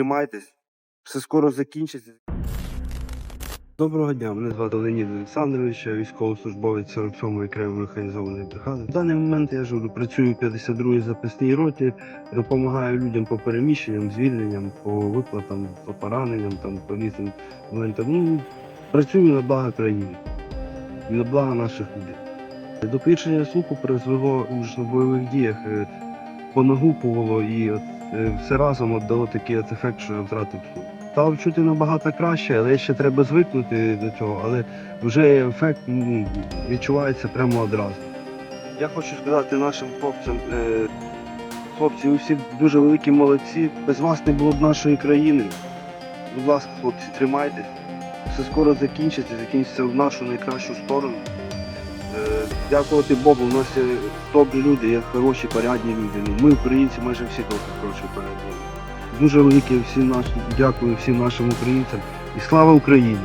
Тримайтесь, все скоро закінчиться. Доброго дня, мене звати Леонід Олександрович, я військовослужбовець 47-ї окремої механізованої бригади. В даний момент я живу, працюю в 52-й запасній роті, допомагаю людям по переміщенням, звільненням, по виплатам, по пораненням, там, по різним моментам. Ну, працюю на благо країни, і на благо наших людей. До піршення слуху призвело на бойових діях, е, понагукувало і от, все разом от дало такий ефект, що я втратив. Став чути набагато краще, але ще треба звикнути до цього, але вже ефект відчувається прямо одразу. Я хочу сказати нашим хлопцям, е, хлопці, ви всі дуже великі молодці. Без вас не було б нашої країни. Будь ласка, хлопці, тримайтесь. Все скоро закінчиться, закінчиться в нашу найкращу сторону. Дякувати Богу, у нас є добрі люди, є хороші, порядні люди. Ну, Ми, українці, майже всі добрі, хороші, порядні люди. Дуже велике всім нашим, дякую всім нашим українцям і слава Україні!